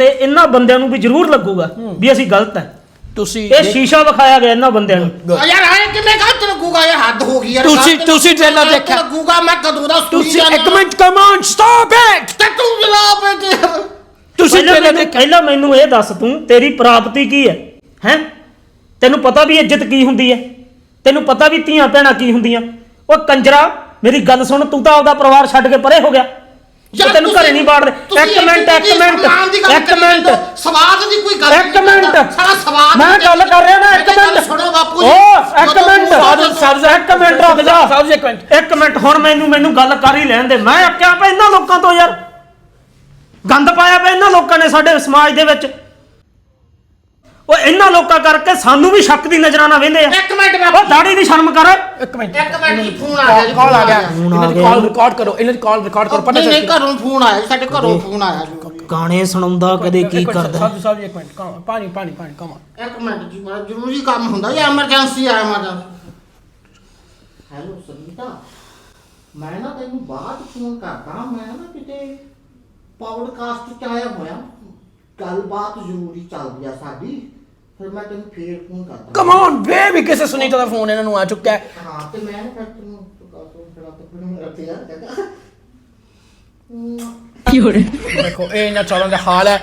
ਤੇ ਇਹਨਾਂ ਬੰਦਿਆਂ ਨੂੰ ਵੀ ਜ਼ਰੂਰ ਲੱਗੂਗਾ ਵੀ ਅਸੀਂ ਗਲਤ ਹੈ ਤੁਸੀਂ ਇਹ ਸ਼ੀਸ਼ਾ ਵਿਖਾਇਆ ਗਿਆ ਇਹਨਾਂ ਬੰਦਿਆਂ ਨੂੰ। ਆ ਯਾਰ ਆਏ ਕਿਵੇਂ ਗਲਤ ਲੱਗੂਗਾ? ਯਾਰ ਹੱਦ ਹੋ ਗਈ ਯਾਰ ਤੁਸੀਂ- ਤੁਸੀਂ ਗਲਤ ਦੇਖਿਆ? ਲੱਗੂਗਾ ਮੈਂ ਕਦੋਂ ਦਾ ਤੁਸੀਂ ਇੱਕ। Minute come on stop it ਤੇ ਤੂੰ ਜਵਾਬ ਦੇ ਤੁਸੀਂ ਪਹਿਲਾਂ ਟ੍ਰੇਲਰ ਮੈਨੂੰ- ਦੇਖ ਪਹਿਲਾਂ ਮੈਨੂੰ ਇਹ ਦੱਸ ਤੂੰ ਤੇਰੀ ਪ੍ਰਾਪਤੀ ਕੀ ਹੈ? ਹੈ? ਤੈਨੂੰ ਪਤਾ ਵੀ ਇੱਜ਼ਤ ਕੀ ਹੁੰਦੀ ਹੈ? ਤੈਨੂੰ ਪਤਾ ਵੀ ਧੀਆਂ ਭੈਣਾਂ ਕੀ ਹੁੰਦੀਆਂ? ਉਹ ਕੰਜਰਾ ਮੇਰੀ ਗੱਲ ਸੁਣ ਤੂੰ ਤਾਂ ਆਪਦਾ ਪਰਿਵਾਰ ਛੱਡ ਕੇ ਪਰੇ ਹੋ ਗਿਆ। ਯਾਰ ਤੈਨੂੰ ਘਰੇ ਨਹੀਂ ਬਾੜਦੇ। ਇੱਕ ਮਿੰਟ ਇੱਕ ਮਿੰਟ ਇੱਕ ਮਿੰਟ। ਸਵਾਦ ਦੀ ਕੋਈ ਗੱਲ ਇੱਕ ਮਿੰਟ। ਸਾਰਾ ਸਵਾਦ ਮੈਂ ਗੱਲ ਕਰ ਰਿਹਾ ਨਾ ਇੱਕ ਮਿੰਟ। ਸੁਣੋ ਬਾਪੂ ਜੀ। ਓ ਇੱਕ ਮਿੰਟ। ਸਬਜ਼ ਇੱਕ ਮਿੰਟ ਰੁਕ ਜਾ ਸਬਜ਼ ਇੱਕ ਮਿੰਟ। ਇੱਕ ਮਿੰਟ ਹੁਣ ਮੈਨੂੰ ਮੈਨੂੰ ਗੱਲ ਕਰ ਹੀ ਲੈਣ ਦੇ। ਮੈਂ ਅੱਕਿਆ ਪਿਆ ਇਹਨਾਂ ਲੋਕਾਂ ਤੋਂ ਯਾਰ। ਗੰਦ ਪਾਇਆ ਪਿਆ ਇਹਨਾਂ ਲੋਕਾਂ ਨੇ ਸਾਡੇ ਸਮਾਜ ਦੇ ਵਿੱਚ। ਉਹ ਇਹਨਾਂ ਲੋਕਾਂ ਕਰਕੇ ਸਾਨੂੰ ਵੀ ਸ਼ੱਕ ਦੀ ਨਜ਼ਰਾਂ ਨਾਲ ਵੇਂਦੇ ਆ। ਇੱਕ ਮਿੰਟ ਉਹ ਬਾਪੂ ਦਾੜੀ ਦੀ ਸ਼ਰਮ ਕਰ। ਇੱਕ ਮਿੰਟ। ਇੱਕ ਮਿੰਟ ਜੀ ਫੋਨ ਆ ਗਿਆ ਜੀ ਕਾਲ ਆ ਗਿਆ। ਫੋਨ ਇਹਨਾਂ ਆ ਦੀ ਗਿਆ। ਕਾਲ ਰਿਕਾਰਡ ਕਰੋ ਇਹਨਾਂ ਦੀ ਕਾਲ ਰਿਕਾਰਡ ਕਰੋ ਪਤਾ ਨਹੀਂ ਘਰੋਂ ਫੋਨ ਆਇਆ ਜੀ, ਸਾਡੇ ਘਰੋਂ ਫੋਨ ਆਇਆ ਜੀ। ਗਾਣੇ ਸੁਣਾਉਂਦਾ ਕਦੇ ਕੀ ਕਰਦਾ? ਸਬਜ਼ ਸਬਜ਼ ਇੱਕ ਮਿੰਟ ਕਮ ਪਾਣੀ ਪਾਣੀ ਪਾਣੀ ਕਮ ਇੱਕ ਮਿੰਟ ਜੀ ਮੇਰਾ ਜ਼ਰੂਰੀ ਕੰਮ ਹੁੰਦਾ ਜਾਂ ਐਮਰਜੈਂਸੀ ਆ ਐਮਰਜੈਂਸੀ ਹੈਲੋ ਸੰਗੀਤਾ ਮੈਂ ਨਾ ਤੈਨੂੰ ਬਾਅਦ ਫੋਨ ਕਰਦਾ ਮੈਂ ਨਾ ਕਿਤੇ ਪੌਡਕਾਸਟ ਚ ਆਇਆ ਹੋਇਆ। ਗੱਲਬਾਤ ਜ਼ਰੂਰੀ ਚੱਲਦੀ ਆ ਸਾਡੀ। ਫਿਰ ਮੈਂ ਤੈਨੂੰ ਫੇਰ ਫੋਨ ਕਰਦਾ ਕਮ ਔਨ ਬੇਬੀ ਕਿਸੇ ਸੁਨੀਤਾ ਦਾ ਫੋਨ ਇਹਨਾਂ ਨੂੰ ਆ ਚੁੱਕਾ ਹੈ। ਹਾਂ ਤੇ ਮੈਂ ਨਾ ਫਿਰ ਤੈਨੂੰ ਫੜਾ ਤੇ ਫਿਰ ਮੇਰਾ ਪਿਆਰ ਕਰਦਾ ਦੇਖੋ ਇਹ ਇਹਨਾਂ ਚਾਲਾਂ ਦਾ ਹਾਲ ਹੈ।